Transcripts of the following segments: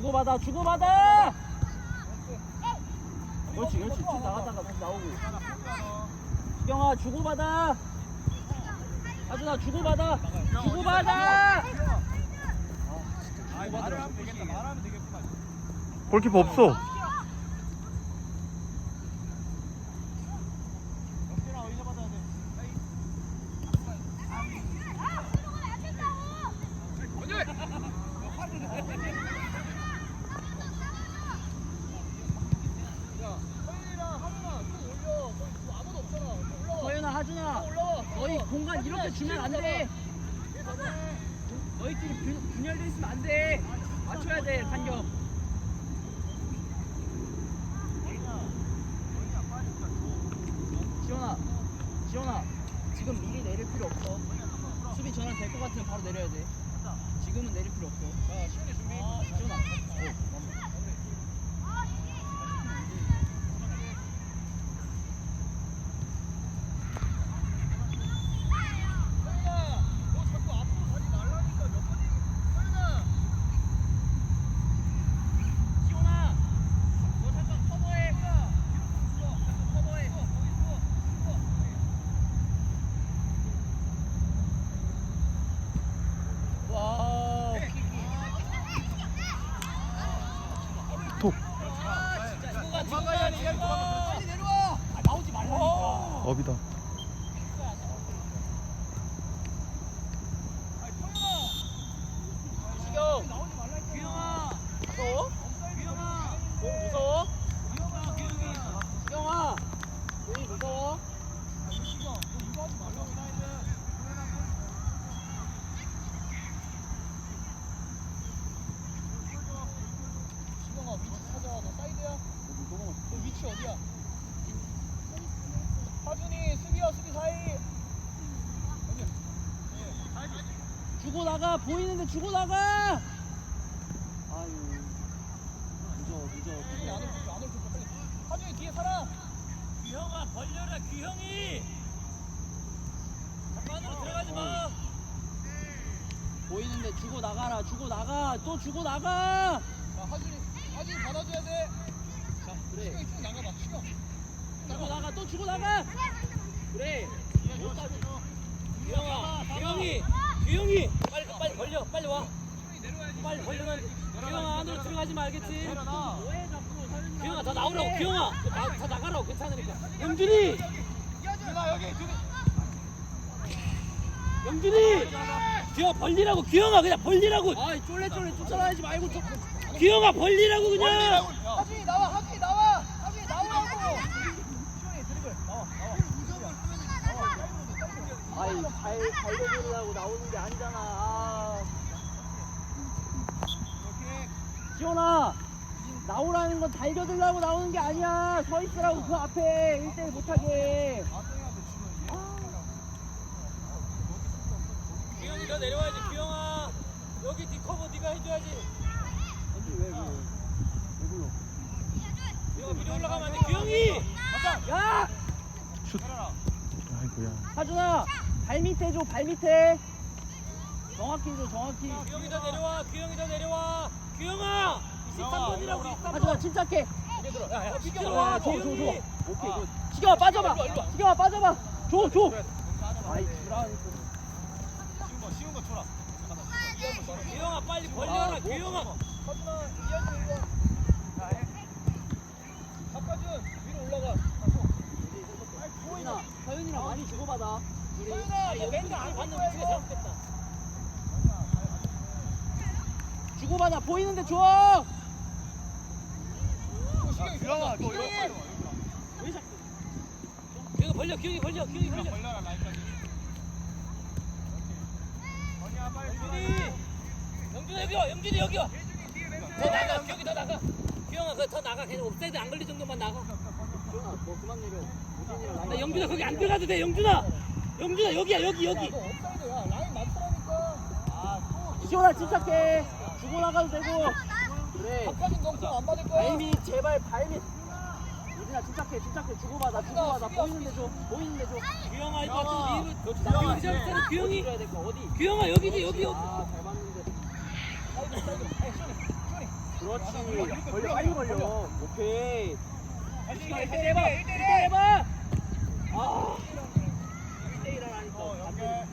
주고받아 주고받아 그렇지 그렇지 쭉 나갔다가 다시 나오고 수경아 주고받아 하준아 주고받아 주고받아 아, 말을 하면 되겠다. 말하면 되겠구만. 골키퍼 없어. 역시나 의자 받아야 돼. 서윤아 하준아 너희 공간 이렇게 주면 안 돼. 너희끼리 분- 분열돼 있으면 안 돼. 맞춰야 돼 간격 지원아 지원아 지금 미리 내릴 필요 없어 수비 전환 될 것 같으면 바로 내려야 돼 지금은 내릴 필요 없어 자, 시원이 준비. 지원아 어. 서윤아, 너 자꾸 앞으로 가지 말라니까 몇 번이. 서윤아. 지원아 너 잠깐 커버해 커버해 와우 톡. 누가 도망가야 돼, 이야기 도망가. 빨리 내려와. 아, 나오지 말라니까 업이다. 시경 규영아 무서워? 규영아 공 무서워? 시경아 공 무서워? 시경아, 위치 찾아. 너 사이드야? 너 위치 어디야? 하준이 수비야, 수비 사이. 주고 나가 보이는데 주고 나가 아유 늦어 늦어. 하준이 뒤에 살아. 규형아 벌려라 규형이 안으로 들어가지 마 보이는데 주고 나가라 주고 나가 또 주고 나가 자, 하준이, 하준이 받아줘야 돼. 자 그래 쭉 나가봐, 시경. 주고 나가 또 주고 나가 그래 규형아 규형이 규형이 빨리 빨리 벌려 빨리 와. 빨리 벌려면 규형아 안으로 들어가지 말겠지? 규형아 더 나오라고 규형아. 나- 더 나가라고 괜찮으니까. 영준이. 영준이! 규형 벌리라고 규형아 그냥 벌리라고. 아 쫄래쫄래. 쫓아다니지 말고 좀 규형아 벌리라고 그냥. 하준이 나와. 하준이 나오라고. 시원이 드리블. 나와, 나와. 아이 발 발려보려고 나오는 게 아니잖아. 아. 지원아 나오라는 건 달겨들라고 나오는 게 아니야. 서 있으라고 그 앞에 1대1 못하게. 규영이 더 내려와야지 규영아. 여기 뒷커버 네가 해줘야지. 왜, 왜, 왜 불러 규영아 미리 올라가면 안돼. 규영이! 야! 슛. 아이고야. 하준아 발 밑에 줘 발 밑에. 정확히 줘 정확히. 규영이 더 내려와 규영이 더 내려와. 규영아! 23번이라고 하준아 침착해. 야야 시경아 줘줘줘. 오케이 굿 시경아 빠져봐. 시경아 빠져봐. 줘줘. 아이 불안 쉬운 거, 쉬운 거 줘라. 규영아 빨리 벌려라 규영아. 위로 올라가. 서윤아 서윤이랑 많이 주고받아 주고받아 보이는데 줘! 들어가. 너 이거 왜 자꾸 규영이 벌려 규영이 벌려. 규영이 벌려 벌려라, 라인까지. 건이야, 빨리. 영준이! 영준이 여기 와 영준이 여기 와 더 나가 규영이 더 나가. 규영아 그더 나가. 그냥 옵사이드 안 걸릴 정도만 나가. 너 그만 내려. 나 영준아 거기 안 들어가도 돼 영준아 영준아 여기야 여기 여기. 너 업사이드야. 라인 맞추라니까. 시원아 침착해. 주고 나가도 되고. 그래. 박하준 너공안 받을 거야. 발밑 제발 발밑. 유진아 침착해 침착해. 주고받아 주고받아 보이는데 줘. 보이는데 줘. 규영아 이거 좀너 규영아, 규영이 규영이 줘야 될거 어디? 규영아 여기지 여기 여기. 아, 잘 봤는데. 그렇지. 걸려, 빨리 걸려. 오케이. 다시 1대1 1대1 해봐. 1대1 해봐. 아. 1대1 하라니까.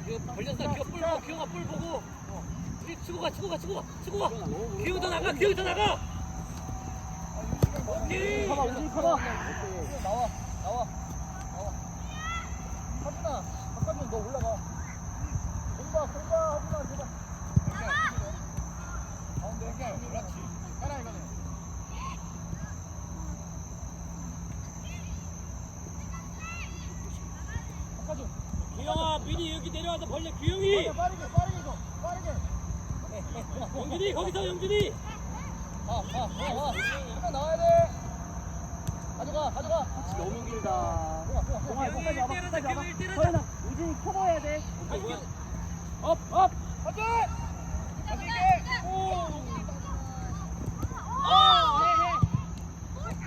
이거 걸렸어. 기어 볼 보고 기어가 볼 보고. 우리 치고 가 치고 가 치고 가 치고 가. 기어 더 나가 기어 더 나가. 오케이. 커버, 우진이 커버. 나와 나와 나와 하준아 바깥면 너 올라가 공봐 공봐 하준아 제발 가운데 그렇지 가라 이거는 바깥쪽 기영아 미리 여기 내려와서 벌려 기영이. 빠르게 영준이 거기서 영준이. 가가가가 하나 나와야 돼 가져가 가져가 너무 길다. 좋아 좋아 동아, 여기 끝까지 와봐, 때려서 끝까지 와봐. 기회 때려서. 서연아, 우진이 커버해야 돼. 뭐야? 업, 업. 하준 다시 있게 오 아, 해, 해.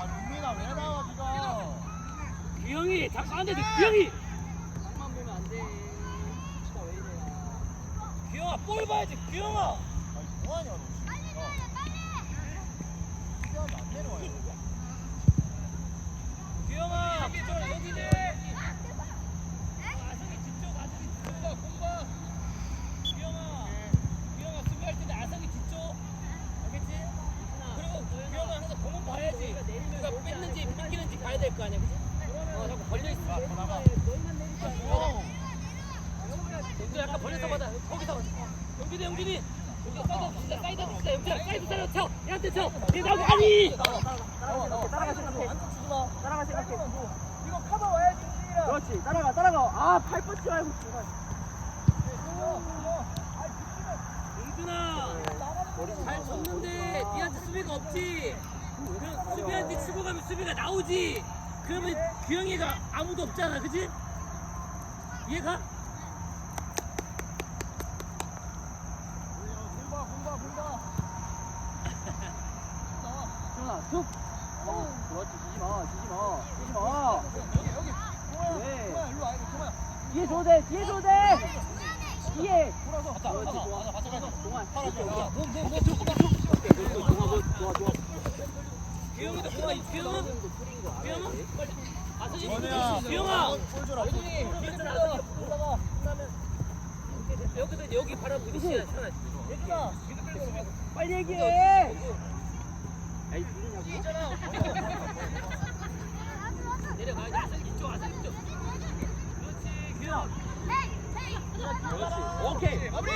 아, 윤민아 왜 나와 니가? 기영이 자꾸 안 돼. 기영이. 만 보면 안 돼. 치가 왜 이래. 기영아 볼 봐야지 기영아. 아니 뭐하냐 너 지금? 시간이 안 내려와요. 기영아 여기 저 여기네. 아성이 뒤쪽 아성이 공봐 공봐. 기영아 기영아 수비할 때는 아성이 뒤쪽. 알겠지? 그리고 기영아 항상 공은 봐야지. 누가 뺐는지 뺏기는지 봐야 될 거 아니야, 그지? 어 걸려 있어. 어. 영준이 약간 벌려서 받아. 거기서 영준이 영준이. 여기 사이드 진짜 사이드 진짜 영준아 사이드 사이드 쳐. 얘한테 쳐. 얘 나오고 아니. 따라가 생각해. 따라가 생각해. 이거 커버 와야지 윤민이랑. 그렇지, 따라가, 따라가. 아, 팔 뻗지 말고. 제발. 영준아. 잘 쳤는데 니한테 수비가 없지. 그 수비한테 치고 가면 수비가 나오지. 그러면 규영이가 아무도 없잖아, 그지? 이해가? 공봐 공봐 공봐. 지훈아, 툭. 어, 그렇지, 지지 마, 지지 마, 지지 마. 여기 여기. 동아야. 네. 동아야 일로 와 이거 동아야. 뒤에 줘도 돼, 뒤에 줘도 돼. 뒤에. 돌아서. 가자 그렇지, 좋아. 가자 가자. 동아, 팔아 오케이. 몸, 몸, 몸. 오케이, 동아, 뭐, 좋아, 좋아. 규영이도 좋아? 빨리. 규영아. 여준이. 올라가. 여기서 여기. 예준아. 빨리 얘기해. 에이, 들리냐고. 내려가. 아성 이쪽, 아성 이쪽. 그렇지, 규영. 그렇지, 오케이. 마무리.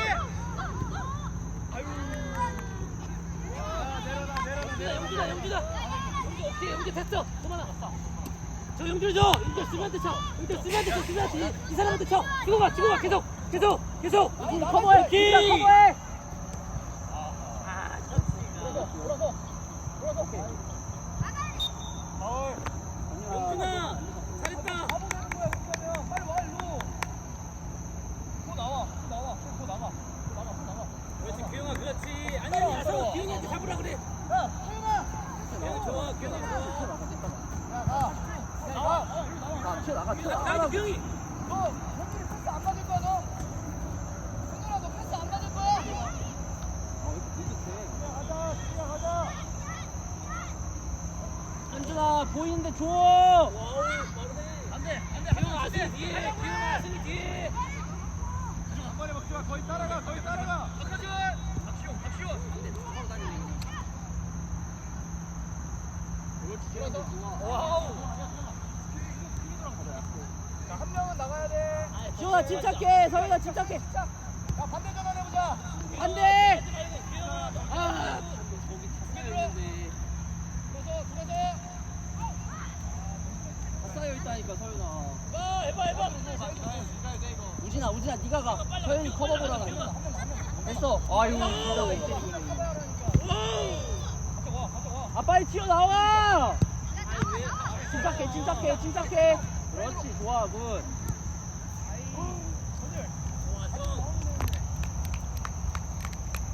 아유. 야, 내려놔 내려놔 영준아. 영준 오케이, 영준 됐어. 그만 나갔어. 저 영준 줘. 영준 수비한테 쳐. 영준 수비한테 쳐. 수비한테 이, 이 사람한테 쳐. 치고 가, 치고 가. 계속, 계속, 계속. 우진이 커버해, 커버해. 아, 돌아서 돌아서 돌아서. 마을. 영준아, 잘했다. 바보 되는 거야 그러면 빨리 와 일로. 코 나와 코 나와 코 나가 코 나가 코 나가. 그렇지, 규영아, 그렇지. 아니, 아니, 아서 규영이한테 잡으라 그래. 야 소영아. 규영 좋아, 규영아 좋아. 야 가. 야 나와. 어 일로 나와. 나 튀어나가, 규영아, 튀어나가. 나도 규영이. 너 현준이 패스 안 받을 거야 너. 현준아 너 패스 안 받을 거야. 어, 이렇게 늦게. 가자 진짜 가자. 현준아, 보이는데 줘. 와우, 빠르네. 안 돼, 안 돼. 규영아, 아승이 뒤에. 규영아, 아승이 뒤에. 한 번에 먹지 마 거의 따라가 거의 따라가. 박하준. 박시용 박시용. 와우. 자, 한 명은 나가야 돼. 지훈아, 침착해. 서윤아, 침착해. 자, 야, 반대 전환 해보자. 반대. 아. 다 쌓여 있다니까, 서윤아. 어, 해봐, 해봐. 우진아, 우진아, 네가 가. 서윤이 커버 보라 가. 됐어. 아유. 아, 빨리 튀어나와. 침착해, 침착해, 침착해. 그렇지, 좋아, 굿.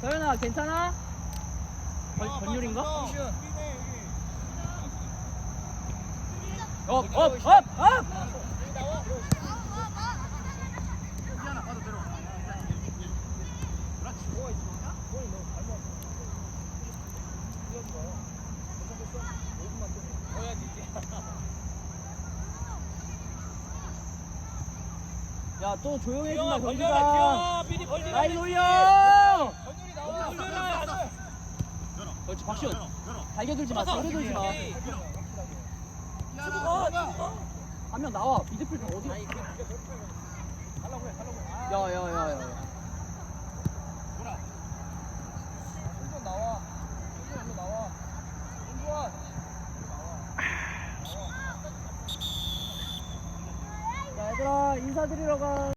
서연아 괜찮아? 번, 번율인가? 업, 업, 업, 업! 야, 또 조용해진다, 경기가. 미리 벌리라 라인 올려! 현율이 나와 벌려라 그렇지, 박시현. 달게 들지 마, 달게 들지 마. 한 명 나와. 미드필더 어디? 야, 야, 야, 야. 현준 나와 현준 일로 나와 현주환 자, 얘들아, 인사드리러 가.